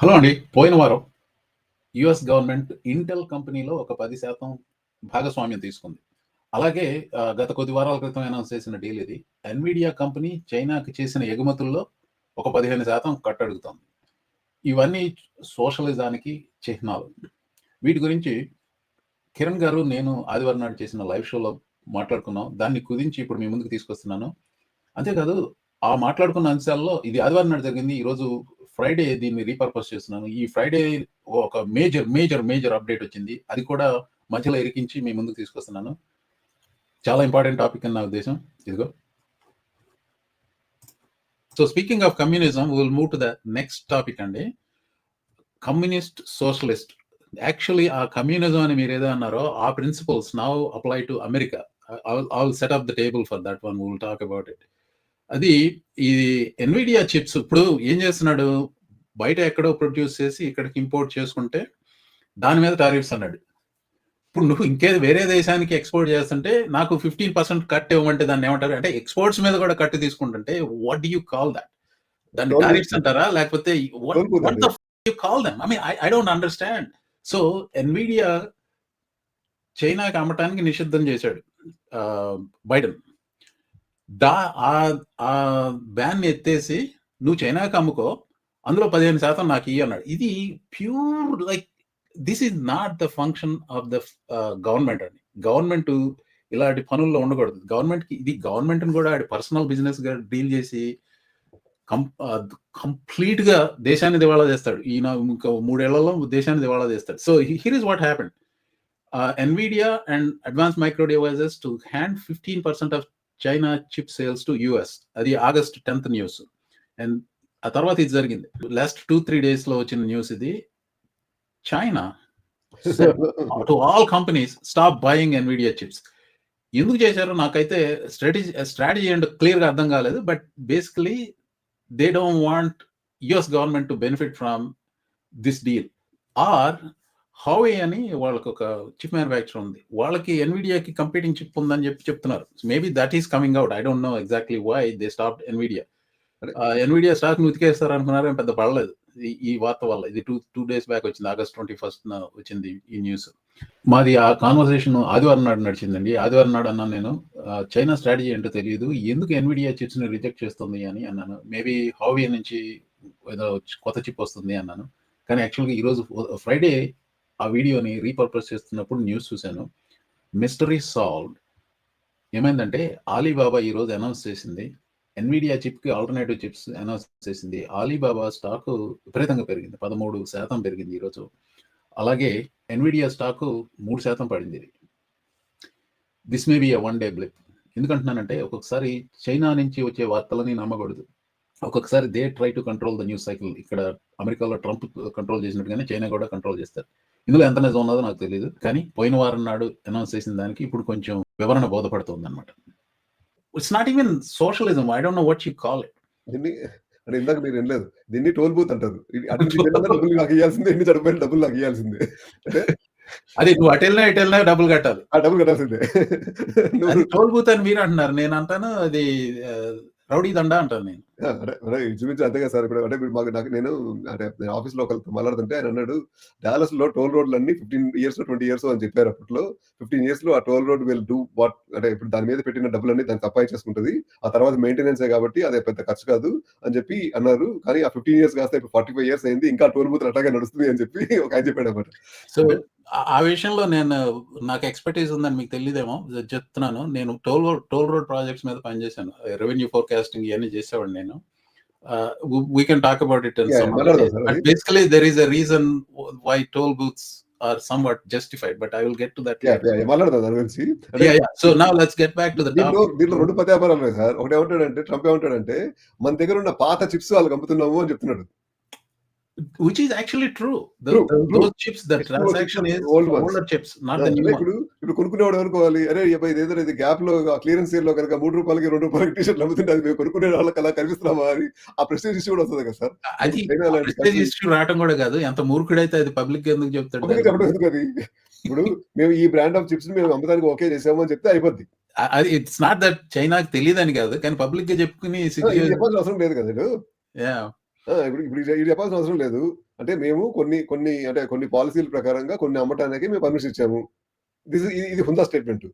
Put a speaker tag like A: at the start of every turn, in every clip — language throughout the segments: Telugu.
A: హలో అండి పోయిన వారం యుఎస్ గవర్నమెంట్ ఇంటెల్ కంపెనీలో ఒక పది శాతం భాగస్వామ్యం తీసుకుంది. అలాగే గత కొద్ది వారాల క్రితం అనౌన్స్ చేసిన డీల్ ఇది. ఎన్విడియా కంపెనీ చైనాకి చేసిన ఎగుమతుల్లో ఒక పదిహేను శాతం కట్టడుగుతోంది. ఇవన్నీ సోషలిజానికి చిహ్నాలు. వీటి గురించి కిరణ్ గారు నేను ఆదివారం నాడు చేసిన లైవ్ షోలో మాట్లాడుకున్నాం. దాన్ని కుదించి ఇప్పుడు మీ ముందుకు తీసుకొస్తున్నాను. అంతేకాదు ఆ మాట్లాడుకున్న అంశాల్లో ఇది ఆదివారం నాడు జరిగింది. ఈరోజు ఫ్రైడే దీన్ని రీపర్పస్ చేస్తున్నాను. ఈ ఫ్రైడే ఒక మేజర్ మేజర్ మేజర్ అప్డేట్ వచ్చింది. అది కూడా మధ్యలో ఇరికించి మీ ముందుకు తీసుకొస్తున్నాను. చాలా ఇంపార్టెంట్ టాపిక్ అని నా ఉద్దేశం. ఇదిగో. So speaking of communism will move to the next topic అండి. కమ్యూనిస్ట్ సోషలిస్ట్ యాక్చువల్లీ ఆ కమ్యూనిజం అని మీరు ఏదో అన్నారో ఆ principles now apply to America I will set up the table for that one will talk about it అది ఈ ఎన్విడియా చిప్స్ ఇప్పుడు ఏం చేస్తున్నాడు? బయట ఎక్కడో ప్రొడ్యూస్ చేసి ఇక్కడికి ఇంపోర్ట్ చేసుకుంటే దాని మీద టారిఫ్స్ అన్నాడు. ఇప్పుడు నువ్వు ఇంకే వేరే దేశానికి ఎక్స్పోర్ట్ చేస్తుంటే నాకు ఫిఫ్టీన్ పర్సెంట్ కట్ ఇవ్వమంటే దాన్ని ఏమంటారు? అంటే ఎక్స్పోర్ట్స్ మీద కూడా కట్ తీసుకుంటుంటే what do you call that దాన్ని టారిఫ్స్ అంటారా? లేకపోతే. You call them I mean I don't understand so Nvidia చైనాకి అమ్మటానికి నిషిద్ధం చేశాడు బైడెన్ దా ఆ- ఆ బ్యాన్ ఎత్తేసి నువ్వు చైనాకి అమ్ముకో అందులో పదిహేను శాతం నాకు ఇవి అన్నాడు. ఇది pure like this is not the function of the government అండి. గవర్నమెంట్ ఇలాంటి పనుల్లో ఉండకూడదు. గవర్నమెంట్కి ఇది గవర్నమెంట్ కూడా ఆడి పర్సనల్ బిజినెస్గా డీల్ చేసి కంప్లీట్గా దేశాన్ని దివాళా చేస్తాడు. ఈయన ఇంకా మూడేళ్ళలో దేశాన్ని దివాళా చేస్తాడు. So here is what happen Nvidia and advance micro devices to hand fifteen percent of China chip sales to US అది ఆగస్ట్ టెన్త్ న్యూస్ అండ్ ఆ తర్వాత ఇది జరిగింది. లాస్ట్ టూ త్రీ డేస్లో వచ్చిన న్యూస్ ఇది. China to all companies stop buying Nvidia chips ఎందుకు చేశారో నాకైతే స్ట్రాటజీ స్ట్రాటజీ అంటే క్లియర్గా అర్థం కాలేదు. But basically they don't want US government to benefit from this deal or however అని వాళ్ళకి ఒక చిప్ మ్యానుఫ్యాక్చర్ ఉంది. వాళ్ళకి ఎన్విడియాకి కంపీటింగ్ చిప్ ఉందని చెప్పి చెప్తున్నారు. Maybe that is coming out I don't know exactly why they stop Nvidia Nvidia స్టాక్ను ఉతికేస్తారు అనుకున్నారు పెద్ద పడలేదు. ఈ- వార్త వల్ల. ఇది టూ టూ డేస్ బ్యాక్ వచ్చింది. ఆగస్ట్ ట్వంటీ ఫస్ట్ వచ్చింది ఈ న్యూస్ మాది ఆ కాన్వర్సేషన్ ఆదివారం నాడు నడిచిందండి. ఆదివారం నాడు అన్నాను నేను చైనా స్ట్రాటజీ ఏంటో తెలియదు. ఎందుకు ఎన్విడియా చిప్స్ని రిజెక్ట్ చేస్తుంది అని అన్నాను. మేబీ హావీ నుంచి ఏదో కొత్త చిప్ వస్తుంది అన్నాను. కానీ యాక్చువల్గా ఈరోజు ఫ్రైడే ఆ వీడియోని రీపర్పస్ చేస్తున్నప్పుడు న్యూస్ చూశాను. మిస్టరీ సాల్వ్డ్ ఏమైందంటే ఆలీబాబా ఈరోజు అనౌన్స్ చేసింది. ఎన్విడియా చిప్కి ఆల్టర్నేటివ్ చిప్స్ అనౌన్స్ చేసింది. ఆలీబాబా స్టాకు విపరీతంగా పెరిగింది. పదమూడు శాతం పెరిగింది ఈరోజు. అలాగే ఎన్విడియా స్టాక్ మూడు శాతం పడింది. This may be a one day blip ఎందుకంటున్నానంటే ఒక్కొక్కసారి చైనా నుంచి వచ్చే వార్తలని నమ్మకూడదు. ఒక్కొక్కసారి they try to control the news cycle. ఇక్కడ అమెరికాలో ట్రంప్ కంట్రోల్ చేసినట్టుగానే చైనా కూడా కంట్రోల్ చేస్తారు. ఇందులో ఎంత నిజం ఉన్నదో నాకు తెలియదు కానీ పోయిన వారం నాడు అనౌన్స్ చేసిన దానికి ఇప్పుడు కొంచెం వివరణ బోధపడుతుంది అనమాట it's not even socialism I don't know what you call it
B: అంటే ఇందాక మీరు వినలేదు. దీన్ని టోల్ బూత్ అంటారు. అటు డబ్బులు నాకు ఇవ్వాల్సిందే ఎన్ని చడిపోయిన డబ్బులు నాకు ఇవ్వాల్సిందే
A: అది నువ్వు అటు వెళ్ళినా ఇటు వెళ్ళినా డబ్బులు కట్టాలి.
B: ఆ డబ్బులు కట్టాల్సిందే.
A: టోల్ బూత్ అని మీరు అంటున్నారు. నేను అంటాను అది రౌడీ దండ అంటాను నేను.
B: ఆ, అంటే అంటే ఇంచుమించు అంతే కదా సార్ ఇప్పుడు అంటే మాకు నాకు నేను అంటే నేను ఆఫీస్లో ఒకరితో మాట్లాడుతుంటే ఆయన అన్నాడు డాలస్లో టోల్ రోడ్లు అన్ని ఫిఫ్టీన్ ఇయర్స్ ట్వంటీ ఇయర్స్ అని చెప్పారు అప్పట్లో. ఫిఫ్టీన్ ఇయర్స్లో ఆ toll road will do what అంటే ఇప్పుడు దాని మీద పెట్టిన డబ్బులన్నీ దాన్ని సప్లై చేసుకుంటది. ఆ తర్వాత మెయింటెనెన్స్ కాబట్టి అదే పెద్ద ఖర్చు కాదు అని చెప్పి అన్నారు. కానీ ఆ ఫిఫ్టీన్ ఇయర్స్ కాస్త ఇప్పుడు ఫార్టీ ఫైవ్ ఇయర్స్ అయింది. ఇంకా టోల్ బూత్ అట్లాగే నడుస్తుంది అని చెప్పి ఒక ఆయన చెప్పాడు అనమాట
A: సో ఆ- విషయంలో నేను నాకు ఎక్స్పర్టీస్ ఉందని మీకు తెలియదేమో చెప్తున్నాను. నేను టోల్ టోల్ రోడ్ ప్రాజెక్ట్స్ మీద పనిచేశాను. రెవెన్యూ ఫోర్కాస్టింగ్ ఇవన్నీ చేసేవాడు నేను. We can talk about it
B: Yeah, అది.
A: Basically there is a reason why toll booths are somewhat justified but I will get to that
B: మాట్లాడదాం దాని గురించి అంటే
A: so. Now let's get back to the
B: దీంట్లో దీంట్లో రెండు ఉన్నాయి సార్. ఒకటి ఏమంటాడంటే ట్రంప్ ఏమంటాడంటే మన దగ్గర ఉన్న పాత చిప్స్ వాళ్ళకి అమ్ముతున్నాము అని చెప్తున్నాడు.
A: Which is actually true. The,
B: True,
A: the-
B: true.
A: those chips, the
B: It's
A: transaction is
B: old ones.
A: older chips, not the
B: అదే
A: new one.
B: ఇప్పుడు ఇప్పుడు కొనుక్కునేవాడు అనుకోవాలి అరే అబ్బాయి ఇదేదో ఇది గ్యాప్లో క్లియరెన్స్ సేల్లో కనుక మూడు రూపాయలకి రెండు రూపాయలకి టీ అమ్ముతుంటే అది మేము కొనుక్కునే వాళ్ళకి అలా కనిపిస్తున్నామా అని ఆ ప్రెస్టేజ్ ఇష్యూ కూడా వస్తుంది కదా సార్
A: అది ప్రెస్టేజ్ ఇష్యూ రావటం కూడా కాదు ఎంత మూర్ఖుడైతే అది పబ్లిక్ ఎందుకు చెప్తాడు
B: చెప్పడం ఎందుకు అది ఇప్పుడు మేము ఈ బ్రాండ్ ఆఫ్ చిప్స్ మేము అమ్మడానికి ఓకే చేసాము అని చెప్తే అయిపోద్ది
A: అది ఇట్స్ నాట్ దట్ చైనాకి తెలియదని కాదు కానీ పబ్లిక్గా చెప్పుకుని
B: అవసరం లేదు కదా. ఆ! ఇప్పుడు ఇప్పుడు ఇది చెప్పాల్సిన అవసరం లేదు. అంటే మేము కొన్ని కొన్ని అంటే కొన్ని పాలిసీల ప్రకారంగా కొన్ని అమ్మటానికి మేము పర్మిషన్ ఇచ్చాము. దిస్ ఇది హుందా స్టేట్మెంట్.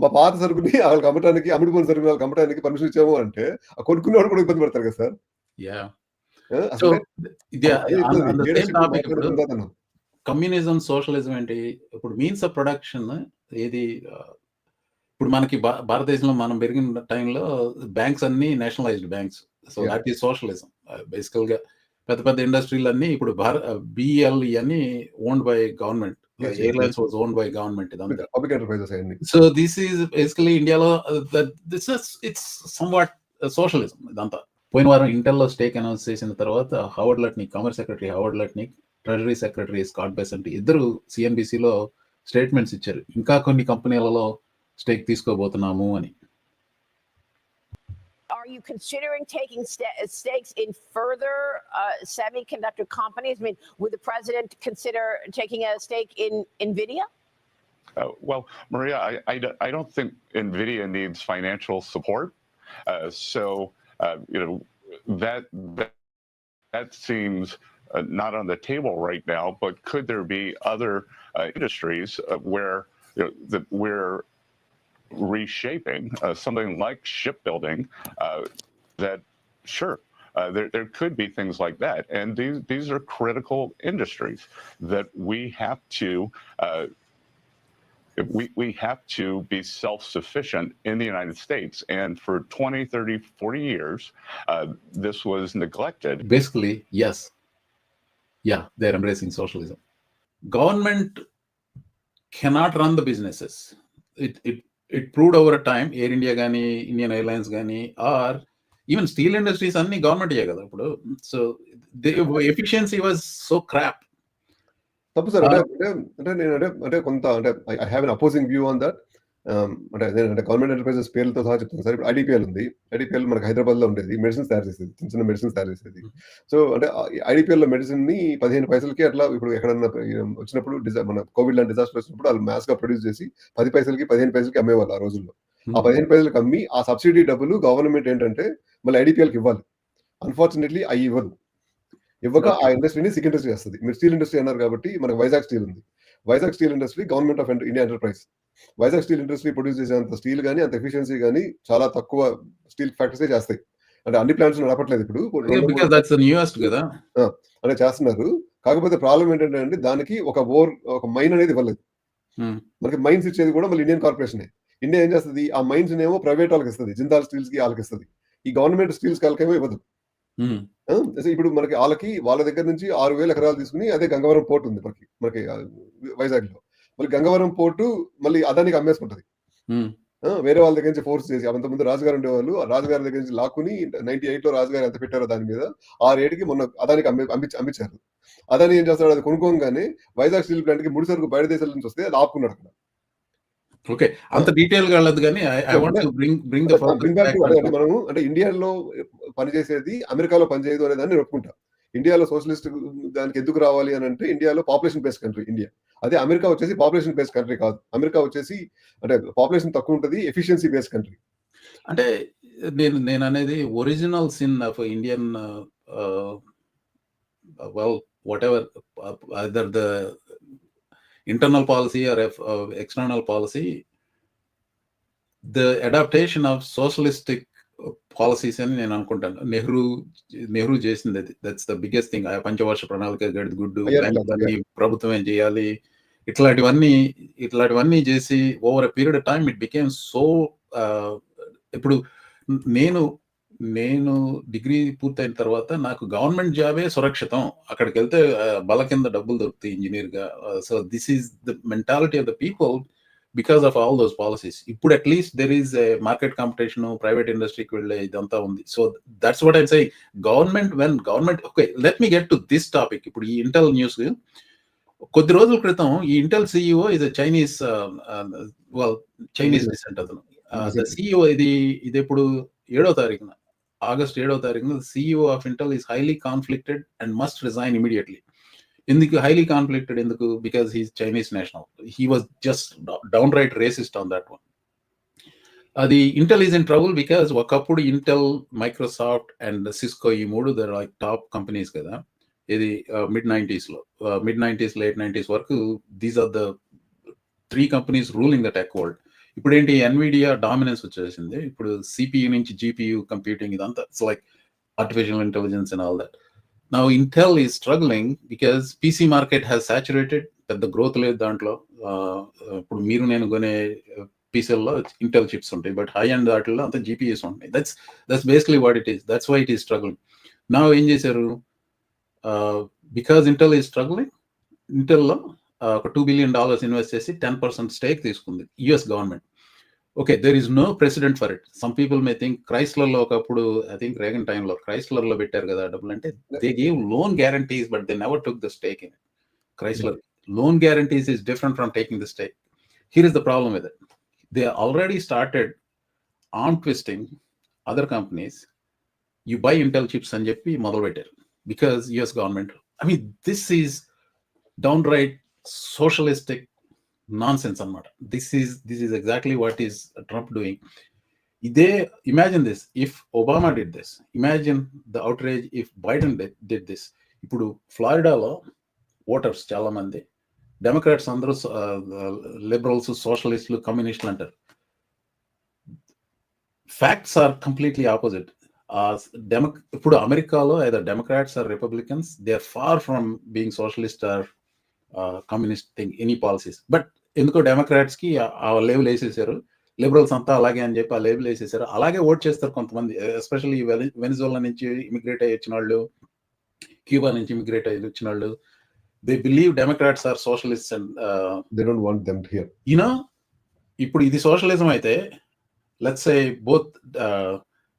B: మా పాత సరుకుని ఆళ్ళకి అమ్మటానికి అమ్ముడుపోయిన సరుకుని వాళ్ళకి అమ్మటానికి పర్మిషన్ ఇచ్చాము అంటే, ఆ కొనుక్కునేవాడు కూడా ఇబ్బంది పడతారు కదా సార్.
A: కమ్యూనిజం, సోషలిజం ఏంటి? ఇప్పుడు మీన్స్ ఆఫ్ ప్రొడక్షన్ ఏది ఇప్పుడు మనకి భారతదేశంలో మనం పెరిగిన టైంలో బ్యాంక్స్ అన్నీ nationalised banks. So! That is socialism. బేసికల్‌గా పెద్ద పెద్ద ఇండస్ట్రీలన్నీ ఇప్పుడు భార బీఈఎల్ ఇయన్నీ owned by government. Airlines was owned by government
B: public enterprises.
A: So this is basically ఇండియాలో దిస్ ఇట్స్ సమ్‌వాట్ సోషలిజం ఇదంతా. పోయిన వారం ఇంటెల్‌లో స్టేక్ అనౌన్స్ చేసిన తర్వాత Howard Lutnick commerce secretary Howard Lutnick, treasury secretary Scott Bessent ఇద్దరు సీఎన్‌బీసీలో స్టేట్మెంట్స్ ఇచ్చారు. ఇంకా కొన్ని కంపెనీలలో స్టేక్ తీసుకోబోతున్నాము అని.
C: Are you considering taking sta- stakes in further uh, semiconductor companies? I mean, would the president consider taking a stake in NVIDIA?
D: Uh, well, Maria, I, I, don't- I don't think NVIDIA needs financial support. Uh, so, uh, you know, that, that, that seems uh, not on the table right now, but could there be other uh, industries where, you know, that we're reshaping uh, something like shipbuilding uh, that, sure, uh, there, there could be things like that. And these, these are critical industries that we have to uh, we, we have to be self-sufficient in the United States. And for 20, 30, 40 years, uh, this was neglected.
A: Basically, yes. Yeah, they're embracing socialism. Government cannot run the businesses. It it it proved over a time, Air India గానీ, Indian Airlines గానీ, or even steel industries అన్ని గవర్నమెంట్ కదా ఇప్పుడు. So efficiency was so crap.
B: తప్పు సార్.
A: ఆ!
B: అంటే అంటే నేను అంటే అంటే కొంత అంటే I have an opposing view on that. అంటే అంటే గవర్నమెంట్ ఎంటర్‌ప్రైజెస్ పేర్లతో సహా చెప్తాను సార్. ఇప్పుడు ఐడీపీఎల్ ఉంది. ఐడీపీఎల్ మనకు హైదరాబాద్‌లో ఉండేది. మెడిసిన్స్ తయారు చేసేది. చిన్న చిన్న మెడిసిన్స్ తయారు చేసేది. సో అంటే ఆహ్, ఐడీపీఎల్‌లో మెడిసిన్‌ని 15 పైసలకి అట్లా ఇప్పుడు ఎక్కడన్నా వచ్చినప్పుడు మన కోవిడ్ లాంటి డిజాస్టర్ వచ్చినప్పుడు ఆళ్ళు మాస్‌గా ప్రొడ్యూస్ చేసి 10 పైసలకి, 15 పైసలకి అమ్మేవాళ్ళు ఆ రోజుల్లో. ఆ 15 పైసలకి అమ్మి ఆ సబ్సిడీ డబ్బులు గవర్నమెంట్ ఏంటంటే మళ్ళీ ఐడీపీఎల్‌కి ఇవ్వాలి. అన్‌ఫార్చునేట్‌లీ అయి ఇవ్వదు. ఇవ్వక ఆ. ఇండస్ట్రీని సిక్ ఇండస్ట్రీ చేస్తది. మీరు స్టీల్ ఇండస్ట్రీ అన్నారు కాబట్టి మనకు వైజాగ్ స్టీల్ ఉంది. Vizag steel industry government of India enterprise. Vizag steel industry produce చేసేంత స్టీల్ గాని, అంత ఎఫిషియన్సీ గాని చాలా తక్కువ స్టీల్ ఫ్యాక్టరీసే చేస్తాయి. అంటే అన్ని ప్లాంట్స్ నడపట్లేదు ఇప్పుడు. అంటే చేస్తున్నారు. కాకపోతే ప్రాబ్లమ్ ఏంటంటే అండి దానికి ఒక ఓర్ ఒక మైన్ అనేది ఇవ్వలేదు.
A: హ్మ్.
B: మనకి మైన్స్ ఇచ్చేది కూడా మళ్ళీ ఇండియన్ కార్పొరేషనే. ఇండియా ఏం చేస్తది? ఆ మైన్స్‌నేమో ప్రైవేట్ వాళ్ళకి ఇస్తది. జిందాల్ స్టీల్స్‌కి ఆళ్ళకి ఇస్తది. ఈ గవర్నమెంట్ స్టీల్స్‌కి ఆళ్ళకేమో ఇవ్వదు. సో ఇప్పుడు మనకి ఆళ్ళకి వాళ్ళ దగ్గర నుంచి 6000 ఎకరాలు తీసుకొని అదే గంగవరం పోర్ట్ ఉంది మనకి. మనకి ఆహ్, వైజాగ్‌లో. మళ్ళీ గంగవరం పోర్టు మళ్ళీ అదానికి అమ్మేసుకుంటది. వేరే వాళ్ళ దగ్గర నుంచి ఫోర్స్ చేసి అంతకుముందు రాజుగారు ఉండేవాళ్ళు. ఆ రాజుగారి దగ్గర నుంచి లాక్కుని 98లో రాజుగారు ఎంత పెట్టారో దాని మీద ఆ రేట్‌కి మొన్న అదానికి అమ్మే అమ్మిచ్ అమ్మిచ్చారు. అదాని ఏం చేస్తాడు అది కొనుక్కోంగానే వైజాగ్ స్టీల్ ప్లాంట్‌కి ముడి సరుకు బయట దేశాల నుంచి వస్తే అది ఆపుకున్నాడు అక్కడ.
A: ఓకే. అంత డీటెయిల్‌గా వెళ్ళొద్దు గానీ I want to bring bring the
B: అదే అంటే ఇండియాలో పనిచేసేది అమెరికాలో పనిచేయదు అనే దాన్ని నేను ఒప్పుకుంటా. ఇండియాలో సోషలిస్ట్ దానికి ఎందుకు రావాలి అని అంటే ఇండియాలో పాపులేషన్ బేస్డ్ కంట్రీ ఇండియా. అదే అమెరికా వచ్చేసి పాపులేషన్ బేస్డ్ కంట్రీ కాదు. అమెరికా వచ్చేసి అంటే పాపులేషన్ తక్కువ ఉంటుంది ఎఫిషియన్సీ బేస్డ్ కంట్రీ.
A: అంటే నేను నేను అనేది original sin of Indian well whatever either the internal policy or external policy the adaptation of socialistic policies అని నేను అనుకుంటాను. Nehru Nehru చేసిందది. That's the biggest thing. ఆ పంచవర్ష ప్రణాళిక గడిది గుడ్డు
B: యాహ్!
A: ప్రభుత్వమే చేయాలి. ఇట్లాంటివన్నీ ఇట్లాంటివన్నీ చేసి over a period time it became so ఇప్పుడు నేను నేను డిగ్రీ పూర్తయిన తర్వాత నాకు గవర్నమెంట్ జాబే సురక్షితం. అక్కడికెళ్తే ఆహ్, బల్ల కింద డబ్బులు దొరుకుతాయి ఇంజినీర్‌గా. So this is the mentality of the people because of all those policies. ఇప్పుడు at least there is market competition private ఇండస్ట్రీకి వెళ్ళే ఇదంతా ఉంది. So that's what I'm saying. Government when government okay let me get to this topic. ఇప్పుడు ఈ ఇంటెల్ న్యూస్ కొద్ది రోజుల క్రితం ఈ Intel CEO is a Chinese Chinese descent అతను. ఆహ్, ద సీఈఓ ఇది ఇదెప్పుడు ఏడో తారీఖున ఆగస్ట్ ఏడో తారీఖున CEO of Intel is highly conflicted and must resign immediately. ఎందుకు హైలీ కాన్ఫ్లిక్టెడ్ ఎందుకు? Because he Chinese national. He was just downright racist on that one. అది Intel is in trouble because ఒకప్పుడు ఇంటెల్ మైక్రోసాఫ్ట్ అండ్ సిస్కో ఈ మూడు దర్ లైక్ టాప్ కంపెనీస్ కదా ఇది మిడ్ నైంటీస్లో మిడ్ నైంటీస్ లేట్ నైంటీస్ వరకు these are the three companies ruling the tech world ఇప్పుడు ఏంటి ఎన్విడియా డామినెన్స్ వచ్చేసింది ఇప్పుడు సిపియు నుంచి జీపీయూ కంప్యూటింగ్ ఇదంతా it's like artificial intelligence and all that నా ఇంటెల్ ఈ struggling because PC market has saturated పెద్ద గ్రోత్ లేదు దాంట్లో. ఇప్పుడు మీరు నేను కొనే పీసీల్లో ఇంటెల్ చిప్స్ ఉంటాయి. బట్ హై అండ్ వాటిల్లో అంత జీపీఎస్ ఉంటాయి that's that's basically what it is that's why it is struggling నా ఏం చేశారు? బికాస్ ఇంటెల్ ఈ స్ట్రగ్లింగ్ ఇంటెల్లో ఒక టూ బిలియన్ డాలర్స్ ఇన్వెస్ట్ చేసి టెన్ పర్సెంట్ స్టేక్ తీసుకుంది. US government okay there is no president for it some people may think క్రైస్లర్లో ఒకప్పుడు ఐ థింక్ రేగన్ టైంలో క్రైస్లర్లో పెట్టారు కదా డబ్బులు అంటే they gave loan guarantees but they never took the stake in Chrysler loan guarantees is different from taking the stake. Here is the problem with it. They already started arm twisting other companies. You buy Intel chips and చెప్పి మొదలు పెట్టారు because US government. I mean, this is downright socialistic nonsense అన్నమాట. This is this is exactly what is Trump doing. They imagine this if Obama did this. Imagine the outrage if if Biden did this ఇప్పుడు ఫ్లారిడాలో ఓటర్స్ చాలామంది డెమోక్రాట్స్ అందరూ లిబరల్స్ సోషలిస్టులు కమ్యూనిస్టులు అంటారు facts are completely opposite demo ఇప్పుడు అమెరికాలో ఏదో Democrats or Republicans they are far from being socialist or communist thing any policies but ఎందుకో డెమోక్రాట్స్కి ఆ లేబుల్ వేసేసారు. లిబరల్స్ అంతా అలాగే అని చెప్పి ఆ లేబుల్ వేసేసారు. అలాగే ఓట్ చేస్తారు కొంతమంది ఎస్పెషల్లీ వెనిజువలా నుంచి ఇమిగ్రేట్ అయ్యి వచ్చిన వాళ్ళు క్యూబా నుంచి ఇమిగ్రేట్ అయ్యి వచ్చిన వాళ్ళు they believe Democrats are socialist and
B: they don't want them here
A: you know ఇప్పుడు ఇది సోషలిజం అయితే let's say both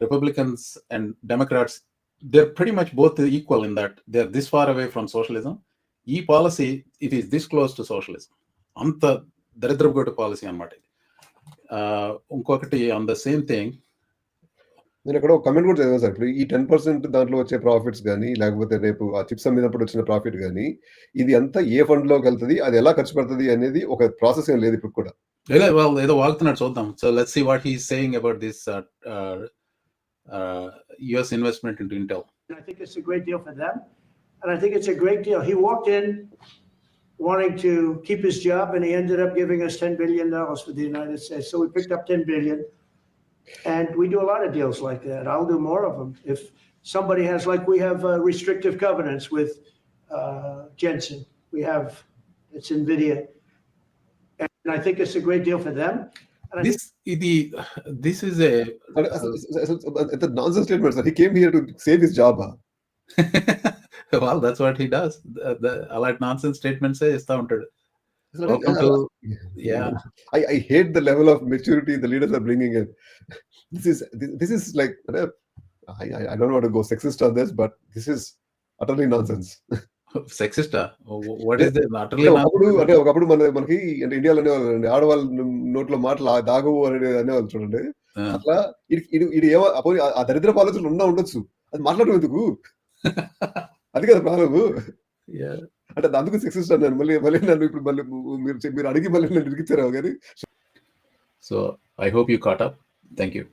A: Republicans and Democrats they're pretty much both equal in that they are this far away from socialism ఈ policy it is this close to socialism అంత దరిద్రపు పాలసీ అనమాట ఇంకొకటి ఆన్ ద సేమ్ థింగ్
B: నేను ఎక్కడో కమెంట్ కూడా చదివాను సార్. ఇప్పుడు ఈ టెన్ పర్సెంట్ దాంట్లో వచ్చే ప్రాఫిట్స్ కానీ లేకపోతే రేపు ఆ చిప్స్ అమ్మినప్పుడు వచ్చిన ప్రాఫిట్ కానీ ఇది అంతా ఏ ఫండ్లోకి వెళ్తుంది అది ఎలా ఖర్చు పెడుతుంది అనేది ఒక ప్రాసెస్ ఏం లేదు ఇప్పుడు కూడా.
A: ఏదో వాళ్ళు ఏదో వాగుతున్నాడు చూద్దాం. So let's see what he saying about this US investment into Intel
E: I think it's a great deal for them. And I think it's a great deal. He walked in wanting to keep his job, and he ended up giving us $10 billion for the United States. So we picked up $10 billion. And we do a lot of deals like that. I'll do more of them. If somebody has, like we have uh, restrictive covenants with uh, Jensen, we have, it's NVIDIA. And I think it's a great deal for them. And
A: this the this is
B: a the nonsense statement. He came here to save his
A: job. Huh? Well that's what he does అలాంటి నాన్ సెన్స్ స్టేట్మెంట్స్ ఇస్తా ఉంటాడు.
B: Hate level of maturity the leaders like I I what go
A: suggest but this
B: is ఒకప్పుడు మన మనకి అంటే ఇండియాలో అనేవాళ్ళు ఆడవాళ్ళ నోట్లో మాటలు దాగవు అనేది అనేవాళ్ళు చూడండి. అట్లా ఇది ఇది ఏమో ఆ దరిద్ర పాలకులు ఉన్నా ఉండొచ్చు. అది మాట్లాడటం ఎందుకు? అది కదా ప్రాబ్లమ్. అంటే అందుకు సెక్సిస్ట్ అన్నాను మళ్ళీ మళ్ళీ నన్ను ఇప్పుడు మళ్ళీ మీరు మీరు అడిగి మళ్ళీ నన్ను ఇరికిచ్చారు కానీ
A: so I hope you caught up thank you